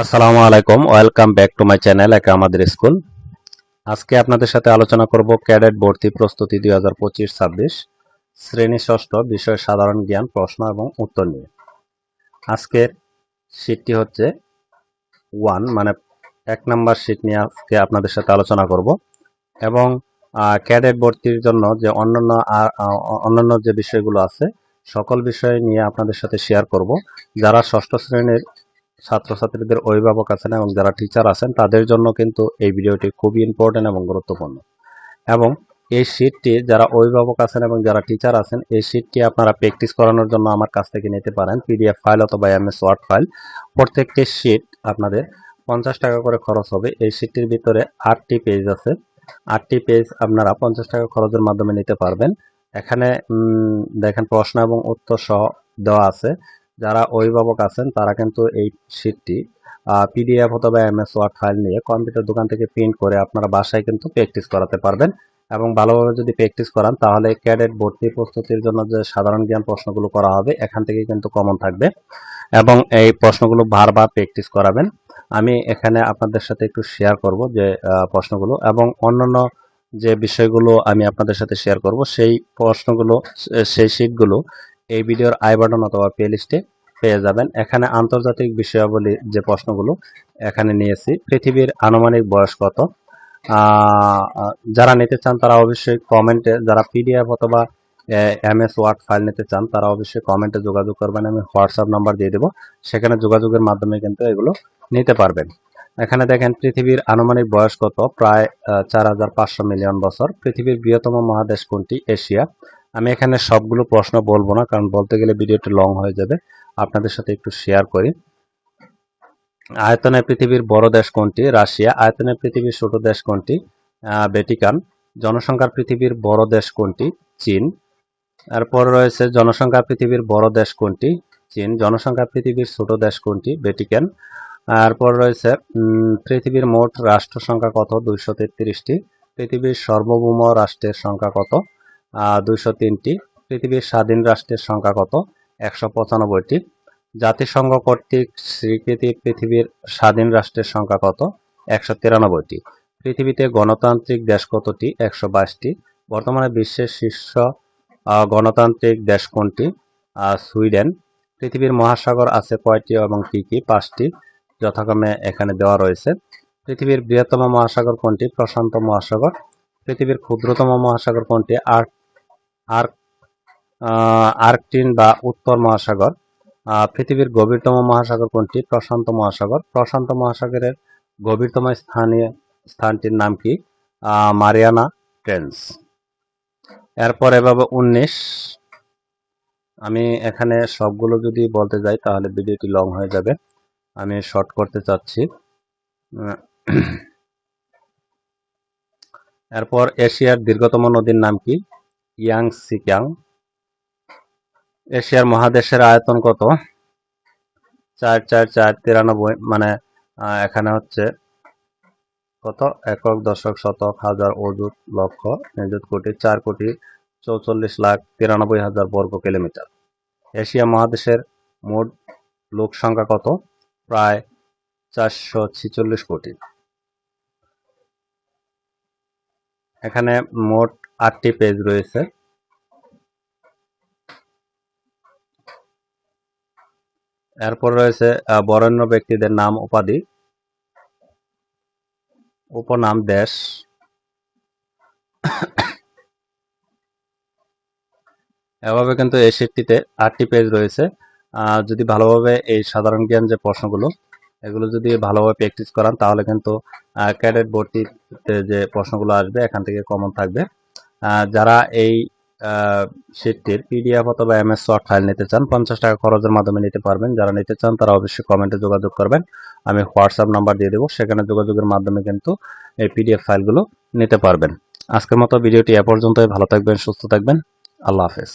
আসসালামু আলাইকুম। Welcome back to my channel একে আমাদের স্কুল। আজকে আপনাদের সাথে আলোচনা করব ক্যাডেট ভর্তি প্রস্তুতি দুই হাজার পঁচিশ ছাব্বিশ, শ্রেণি ষষ্ঠ, বিষয় সাধারণ জ্ঞান, প্রশ্ন এবং উত্তর নিয়ে। আজকের শীটটি হচ্ছে ওয়ান মানে এক নাম্বার শীট নিয়ে আজকে আপনাদের সাথে আলোচনা করব। এবং ক্যাডেট ভর্তির জন্য যে অন্যান্য আর অন্যান্য যে বিষয়গুলো আছে, সকল বিষয় নিয়ে আপনাদের সাথে শেয়ার করব। যারা ষষ্ঠ শ্রেণির ছাত্রছাত্রীদের অভিভাবক আছেন এবং যারা টিচার আছেন, তাদের জন্য কিন্তু এই ভিডিওটি খুবই ইম্পর্টেন্ট এবং গুরুত্বপূর্ণ। এবং এই শীটটি যারা অভিভাবক আছেন এবং যারা টিচার আছেন, এই শীটটি আপনারা প্র্যাকটিস করানোর জন্য আমার কাছ থেকে নিতে পারেন পিডিএফ ফাইল অথবা এমএস ওয়ার্ড ফাইল প্রত্যেকটি শীট আপনাদের পঞ্চাশ টাকা করে খরচ হবে। এই শীটটির ভিতরে আটটি পেজ আছে। আটটি পেজ আপনারা পঞ্চাশ টাকা খরচের মাধ্যমে নিতে পারবেন। এখানে দেখেন প্রশ্ন এবং উত্তর সহ দেওয়া আছে। যারা অভিভাবক আছেন, তারা কিন্তু এই শীটটি পিডিএফ অথবা এমএস ওয়ার্ড ফাইল নিয়ে কম্পিউটার দোকান থেকে প্রিন্ট করে আপনারা বাসায় কিন্তু প্র্যাকটিস করাতে পারবেন এবং ভালোভাবে যদি প্র্যাকটিস করান, তাহলে ক্যাডেট ভর্তি প্রস্তুতির জন্য যে সাধারণ জ্ঞান প্রশ্নগুলো করা হবে, এখান থেকে কিন্তু কমন থাকবে এবং এই প্রশ্নগুলো বারবার প্র্যাকটিস করাবেন। আমি এখানে আপনাদের সাথে একটু শেয়ার করব যে প্রশ্নগুলো এবং অন্যান্য যে বিষয়গুলো আমি আপনাদের সাথে শেয়ার করব, সেই প্রশ্নগুলো সেই শীটগুলো এই ভিডিওর আই বাটন অথবা প্লে লিস্টে পেয়ে যাবেন। এখানে আন্তর্জাতিক বিষয়াবলী যে প্রশ্নগুলো এখানে নিয়েছি, পৃথিবীর আনুমানিক বয়স কত? যারা নিতে চান তারা অবশ্যই কমেন্টে, যারা পিডিএফ অথবা এম এস ওয়ার্ড ফাইল নিতে চান তারা অবশ্যই কমেন্টে যোগাযোগ করবেন। আমি হোয়াটসঅ্যাপ নাম্বার দিয়ে দেবো। সেখানে যোগাযোগের মাধ্যমে কিন্তু এগুলো নিতে পারবেন। এখানে দেখেন, পৃথিবীর আনুমানিক বয়স কত? প্রায় চার হাজার পাঁচশো মিলিয়ন বছর। পৃথিবীর বৃহত্তম মহাদেশ কোনটি? এশিয়া। আমি এখানে সবগুলো প্রশ্ন বলব না, কারণ বলতে গেলে ভিডিওটি লং হয়ে যাবে। আপনাদের সাথে একটু শেয়ার করি। আয়তনে পৃথিবীর বড় দেশ কোনটি? রাশিয়া। আয়তনে পৃথিবীর ছোট দেশ কোনটি? ভ্যাটিকান। জনসংখ্যার পৃথিবীর বড় দেশ কোনটি? চীন। এরপর রয়েছে জনসংখ্যা পৃথিবীর বড় দেশ কোনটি? চীন। জনসংখ্যা পৃথিবীর ছোট দেশ কোনটি? ভ্যাটিকান। তারপর রয়েছে পৃথিবীর মোট রাষ্ট্র সংখ্যা কত? দুইশো তেত্রিশটি। পৃথিবীর সর্বভৌম রাষ্ট্রের সংখ্যা কত? দুইশো তিনটি। পৃথিবীর স্বাধীন রাষ্ট্রের সংখ্যা কত? একশো পঁচানব্বইটি। জাতিসংঘ কর্তৃক স্বীকৃতি পৃথিবীর স্বাধীন রাষ্ট্রের সংখ্যা কত? একশো তিরানব্বইটি। পৃথিবীতে গণতান্ত্রিক দেশ কতটি? একশো বাইশটি। বর্তমানে বিশ্বের শীর্ষ গণতান্ত্রিক দেশ কোনটি? সুইডেন। পৃথিবীর মহাসাগর আছে কয়টি এবং কি কি? পাঁচটি, যথাক্রমে এখানে দেওয়া রয়েছে। পৃথিবীর বৃহত্তম মহাসাগর কোনটি? প্রশান্ত মহাসাগর। পৃথিবীর ক্ষুদ্রতম মহাসাগর কোনটি? আর্ক আর্ক আর্কটিন বা উত্তর মহাসাগর পৃথিবীর গভীরতম মহাসাগর কোনটি? প্রশান্ত মহাসাগর। প্রশান্ত মহাসাগরের গভীরতম স্থানীয় স্থানটির নাম কি? মারিয়ানা ট্রেন্স এরপর এভাবে উনিশ। আমি এখানে সবগুলো যদি বলতে যাই, তাহলে ভিডিওটি লং হয়ে যাবে। আমি শর্ট করতে চাচ্ছি। এরপর এশিয়ার দীর্ঘতম নদীর নাম কি? ইয়াং সিকিয়াং এশিয়ার মহাদেশের আয়তন কত? চার চার চার, তিরানব্বই মানে এখানে হচ্ছে কত? একক, দশক, শতক, হাজার, অযুত, লক্ষ, নিযুত কোটি, চার কোটি, চৌচল্লিশ লাখ, তিরানব্বই হাজার বর্গ কিলোমিটার। এশিয়া মহাদেশের মোট লোক সংখ্যা কত? প্রায় চারশো ছিচল্লিশ কোটি। এখানে মোট আটটি পেজ রয়েছে। এরপর রয়েছে বরেণ্য ব্যক্তিদের নাম, উপাধি। উপনাম, দেশ। এভাবে কিন্তু এই শীটটিতে আটটি পেজ রয়েছে। যদি ভালোভাবে এই সাধারণ জ্ঞান যে প্রশ্নগুলো এগুলো যদি ভালোভাবে প্র্যাকটিস করান, তাহলে কিন্তু ক্যাডেট ভর্তিতে যে প্রশ্নগুলো আসবে, এখান থেকে কমন থাকবে। যারা এই শীটটির পিডিএফ অথবা এমএস ওয়ার্ড ফাইল নিতে চান, পঞ্চাশ টাকা খরচের মাধ্যমে নিতে পারবেন। যারা নিতে চান, তারা অবশ্যই কমেন্টে যোগাযোগ করবেন। আমি হোয়াটসঅ্যাপ নাম্বার দিয়ে দেবো, সেখানে যোগাযোগের মাধ্যমে কিন্তু এই পিডিএফ ফাইলগুলো নিতে পারবেন। আজকের মতো ভিডিওটি এ পর্যন্তই। ভালো থাকবেন, সুস্থ থাকবেন। আল্লাহ হাফেজ।